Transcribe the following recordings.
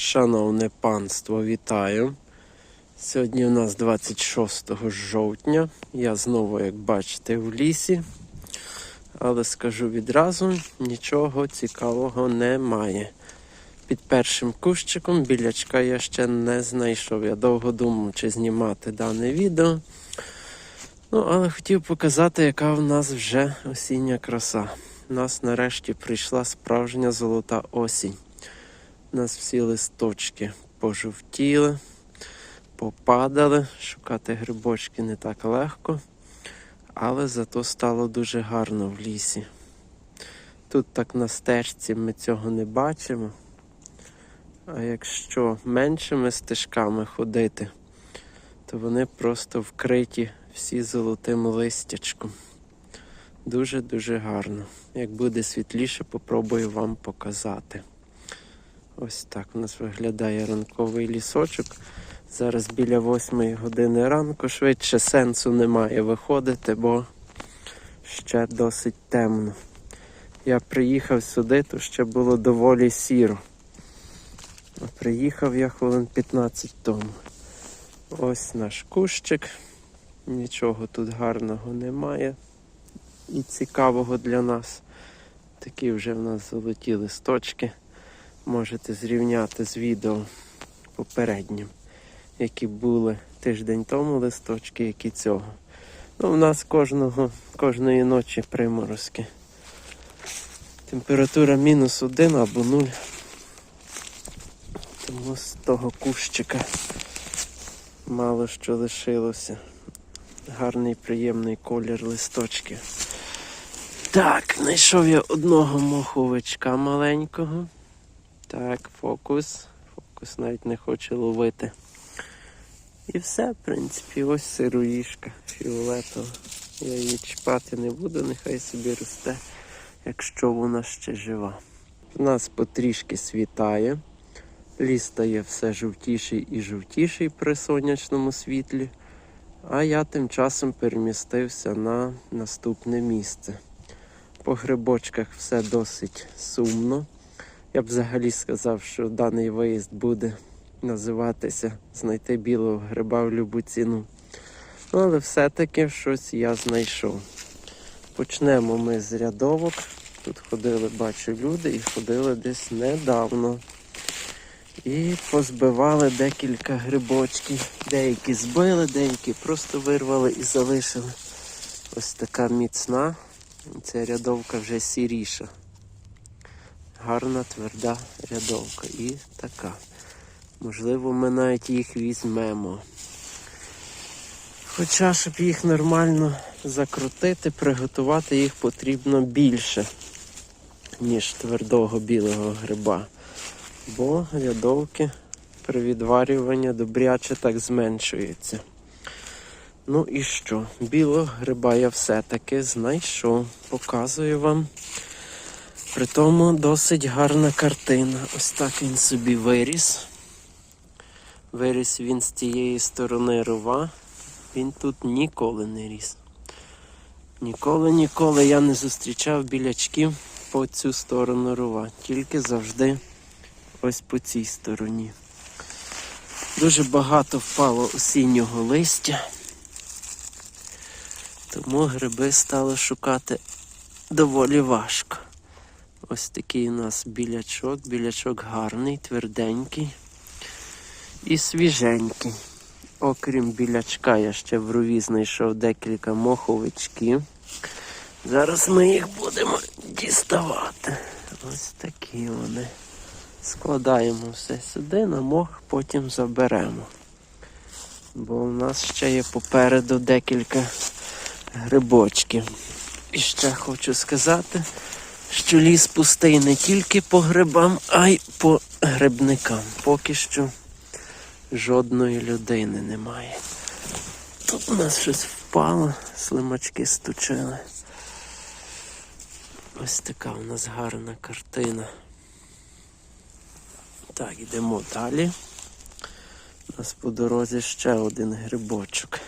Шановне панство, вітаю. Сьогодні у нас 26 жовтня. Я знову, як бачите, в лісі. Але скажу відразу, нічого цікавого немає. Під першим кущиком білячка я ще не знайшов. Я довго думав, чи знімати дане відео. Ну, але хотів показати, яка в нас вже осіння краса. У нас нарешті прийшла справжня золота осінь. У нас всі листочки пожовтіли, попадали. Шукати грибочки не так легко, але зато стало дуже гарно в лісі. Тут так на стежці ми цього не бачимо. А якщо меншими стежками ходити, то вони просто вкриті всі золотим листячком. Дуже-дуже гарно. Як буде світліше, попробую вам показати. Ось так у нас виглядає ранковий лісочок. Зараз біля 8 години ранку. Швидше сенсу немає виходити, бо ще досить темно. Я приїхав сюди, то ще було доволі сіро. Приїхав я хвилин 15 тому. Ось наш кущик. Нічого тут гарного немає і цікавого для нас. Такі вже в нас золоті листочки. Можете зрівняти з відео попереднім, які були тиждень тому листочки, які цього. Ну, у нас кожного, кожної ночі приморозки. Температура мінус один або нуль. Тому з того кущика мало що лишилося. Гарний приємний колір листочків. Так, знайшов я одного моховичка маленького. Так, фокус. Фокус навіть не хоче ловити. І все, в принципі, ось сироїшка фіолетова. Я її чіпати не буду, нехай собі росте, якщо вона ще жива. У нас потрішки світає. Ліс стає все жовтіший і жовтіший при сонячному світлі. А я тим часом перемістився на наступне місце. По грибочках все досить сумно. Я б взагалі сказав, що даний виїзд буде називатися Знайти білого гриба в любу ціну. Ну, але все-таки щось я знайшов. Почнемо ми з рядовок. Тут ходили, бачу, люди і ходили десь недавно. І позбивали декілька грибочків. Деякі збили, деякі просто вирвали і залишили. Ось така міцна. Ця рядовка вже сіріша. Гарна тверда рядовка. І така. Можливо, ми навіть їх візьмемо. Хоча, щоб їх нормально закрутити, приготувати їх потрібно більше, ніж твердого білого гриба. Бо рядовки при відварюванні добряче так зменшуються. Ну і що? Білого гриба я все-таки знайшов. Показую вам. Притому досить гарна картина. Ось так він собі виріс. Виріс він з тієї сторони рова. Він тут ніколи не ріс. Ніколи, ніколи я не зустрічав білячків по цю сторону рова. Тільки завжди ось по цій стороні. Дуже багато впало осіннього листя. Тому гриби стало шукати доволі важко. Ось такий у нас білячок. Білячок гарний, тверденький і свіженький. Окрім білячка, я ще в рові знайшов декілька моховичків. Зараз ми їх будемо діставати. Ось такі вони. Складаємо все сюди, на мох потім заберемо. Бо у нас ще є попереду декілька грибочків. І ще хочу сказати, що ліс пустий не тільки по грибам, а й по грибникам. Поки що жодної людини немає. Тут у нас щось впало, слимачки стучили. Ось така у нас гарна картина. Так, йдемо далі. У нас по дорозі ще один грибочок.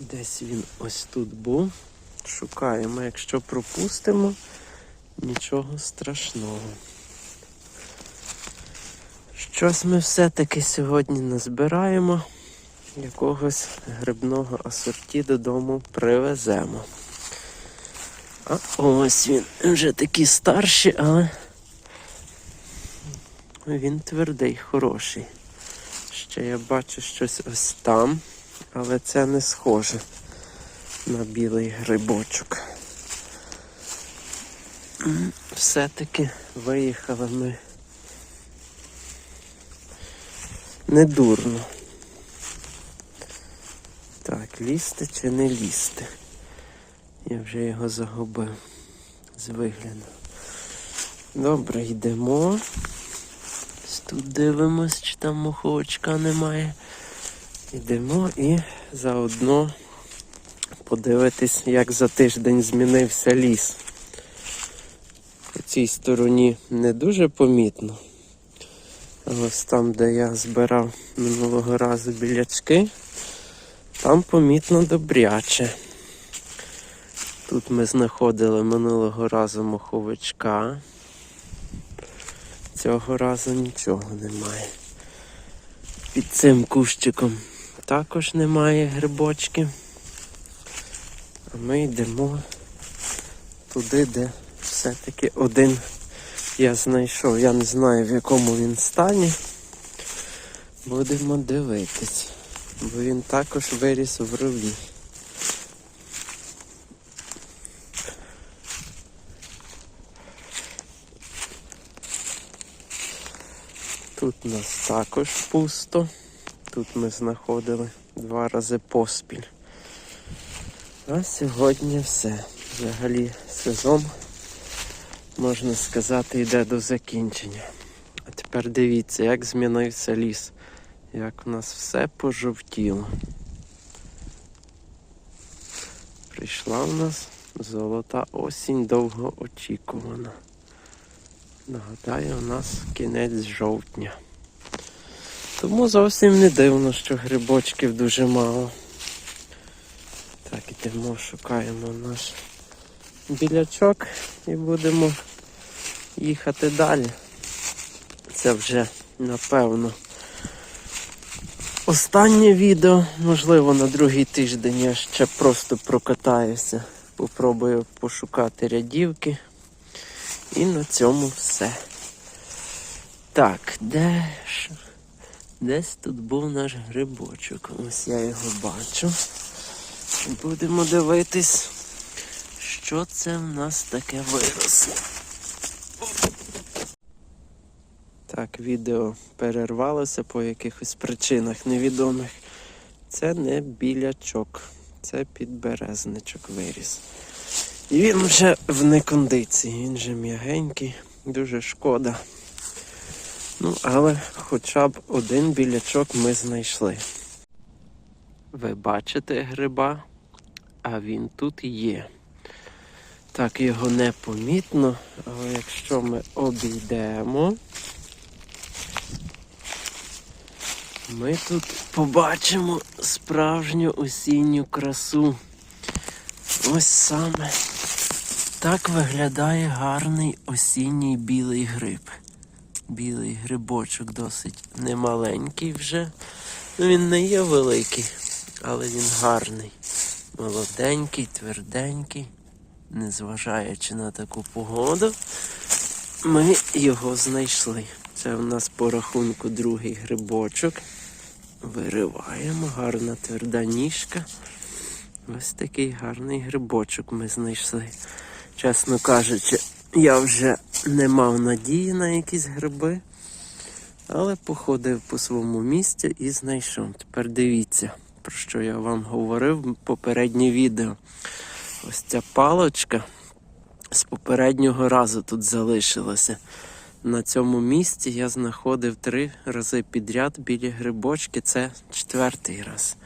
Десь він ось тут був. Шукаємо, якщо пропустимо, нічого страшного. Щось ми все-таки сьогодні назбираємо. Якогось грибного асорті додому привеземо. А ось він вже такий старший, але він твердий, хороший. Ще я бачу щось ось там, але це не схоже на білий грибочок. Все-таки виїхали ми недурно. Так, лізти чи не лізти? Я вже його загубив з вигляду. Добре, йдемо. Тут дивимось, чи там моховичка немає. Йдемо і заодно подивитись, як за тиждень змінився ліс. По цій стороні не дуже помітно. Ось там, де я збирав минулого разу білячки, там помітно добряче. Тут ми знаходили минулого разу моховичка. Цього разу нічого немає. Під цим кущиком також немає грибочків. А ми йдемо туди, де все-таки один я знайшов. Я не знаю в якому він стані. Будемо дивитись. Бо він також виріс в рові. Тут у нас також пусто. Тут ми знаходили два рази поспіль. А сьогодні все. Взагалі сезон, можна сказати, йде до закінчення. А тепер дивіться, як змінився ліс. Як у нас все пожовтіло. Прийшла у нас золота осінь довго очікувана. Нагадаю, у нас кінець жовтня. Тому зовсім не дивно, що грибочків дуже мало. Так, ідемо, шукаємо наш білячок і будемо їхати далі. Це вже, напевно, останнє відео. Можливо, на другий тиждень я ще просто прокатаюся. Попробую пошукати рядівки. І на цьому все. Так, де ж? Десь тут був наш грибочок. Ось я його бачу. Будемо дивитись, що це в нас таке виросло. Так, відео перервалося по якихось причинах невідомих. Це не білячок, це підберезничок виріс. І він вже в некондиції, він же м'ягенький, дуже шкода. Ну, але хоча б один білячок ми знайшли. Ви бачите гриба, а він тут є. Так, його не помітно, але якщо ми обійдемо, ми тут побачимо справжню осінню красу. Ось саме так виглядає гарний осінній білий гриб. Білий грибочок досить немаленький вже. Він не є великий, але він гарний. Молоденький, тверденький. Незважаючи на таку погоду, ми його знайшли. Це в нас по рахунку другий грибочок. Вириваємо, гарна тверда ніжка. Ось такий гарний грибочок ми знайшли. Чесно кажучи, я вже не мав надії на якісь гриби, але походив по своєму місці і знайшов. Тепер дивіться, про що я вам говорив в попереднє відео. Ось ця палочка з попереднього разу тут залишилася. На цьому місці я знаходив три рази підряд білі грибочки. Це четвертий раз.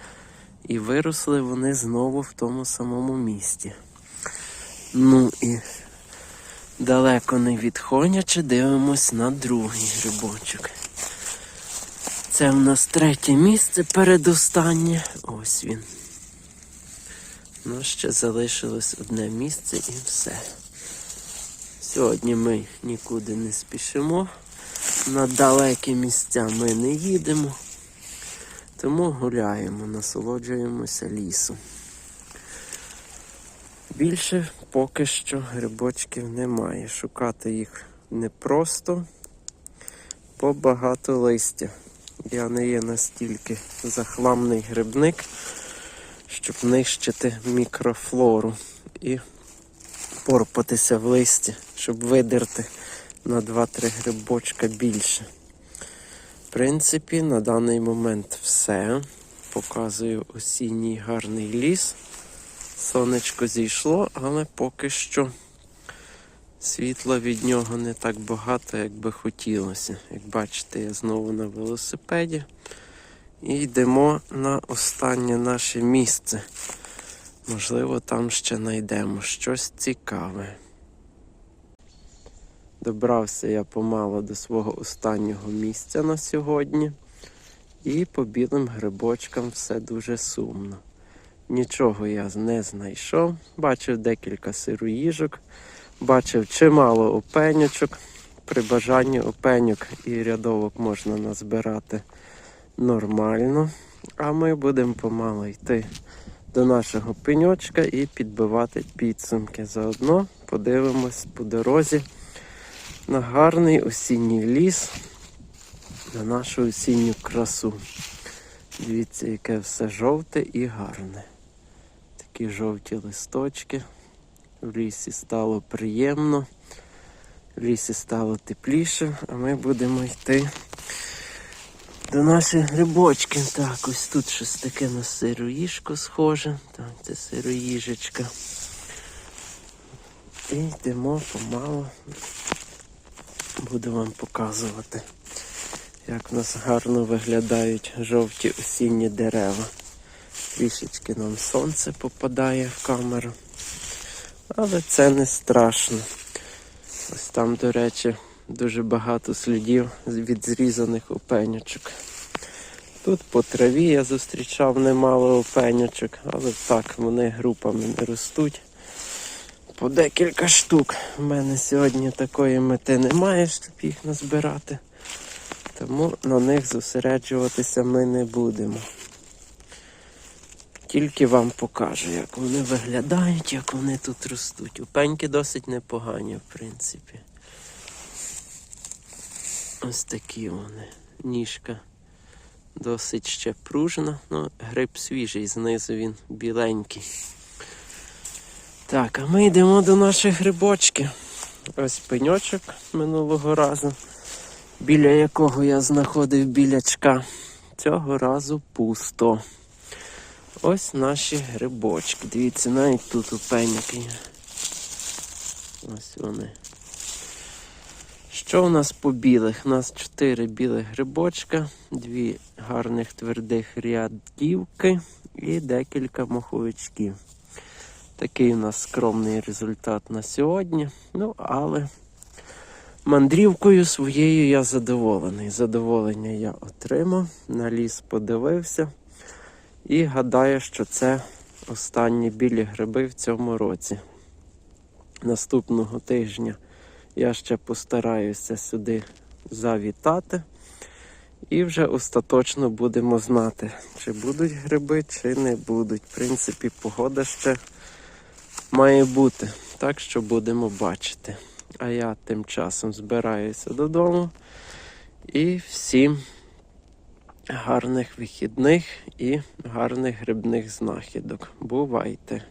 І виросли вони знову в тому самому місці. Ну і далеко не відходячи, дивимось на другий грибочок. Це в нас третє місце передостаннє. Ось він. Ну, ще залишилось одне місце і все. Сьогодні ми нікуди не спішимо. на далекі місця ми не їдемо, тому гуляємо, насолоджуємося лісом. Більше поки що грибочків немає. Шукати їх непросто, бо багато листя. Я не є настільки захламний грибник, щоб нищити мікрофлору і порпатися в листі, щоб видерти на 2-3 грибочка більше. В принципі, на даний момент все. Показую осінній гарний ліс. Сонечко зійшло, але поки що світла від нього не так багато, як би хотілося. Як бачите, я знову на велосипеді. І йдемо на останнє наше місце. Можливо, там ще знайдемо щось цікаве. Добрався я помало до свого останнього місця на сьогодні. І по білим грибочкам все дуже сумно. Нічого я не знайшов. Бачив декілька сироїжок, бачив чимало опенючок. При бажанні опеньок і рядовок можна назбирати нормально. А ми будемо помало йти до нашого пеньочка і підбивати підсумки. Заодно подивимось по дорозі на гарний осінній ліс, на нашу осінню красу. Дивіться, яке все жовте і гарне. Такі жовті листочки. В лісі стало приємно, в лісі стало тепліше, а ми будемо йти до наших грибочків. Так, ось тут щось таке на сироїжку схоже. Так, це сироїжечка. І йдемо помало. Буду вам показувати, як в нас гарно виглядають жовті осінні дерева. Трішечки нам сонце попадає в камеру. Але це не страшно. Ось там, до речі, дуже багато слідів від зрізаних опенючок. Тут по траві я зустрічав немало опенючок, але так, вони групами не ростуть. По декілька штук. У мене сьогодні такої мети немає, щоб їх назбирати. Тому на них зосереджуватися ми не будемо. Тільки вам покажу, як вони виглядають, як вони тут ростуть. Опеньки досить непогані, в принципі. Ось такі вони. Ніжка досить ще пружна, ну гриб свіжий, знизу він біленький. Так, а ми йдемо до наших грибочків. Ось пеньочок минулого разу, біля якого я знаходив білячка. Цього разу пусто. Ось наші грибочки. Дивіться, навіть тут у пеняки. Ось вони. Що у нас по білих? У нас чотири білих грибочка, дві гарних твердих рядівки і декілька моховичків. Такий у нас скромний результат на сьогодні. Ну, але мандрівкою своєю я задоволений. Задоволення я отримав, на ліс подивився. І гадаю, що це останні білі гриби в цьому році. Наступного тижня я ще постараюся сюди завітати. І вже остаточно будемо знати, чи будуть гриби, чи не будуть. В принципі, погода ще має бути. Так що будемо бачити. А я тим часом збираюся додому. І всім гарних вихідних і гарних грибних знахідок. Бувайте!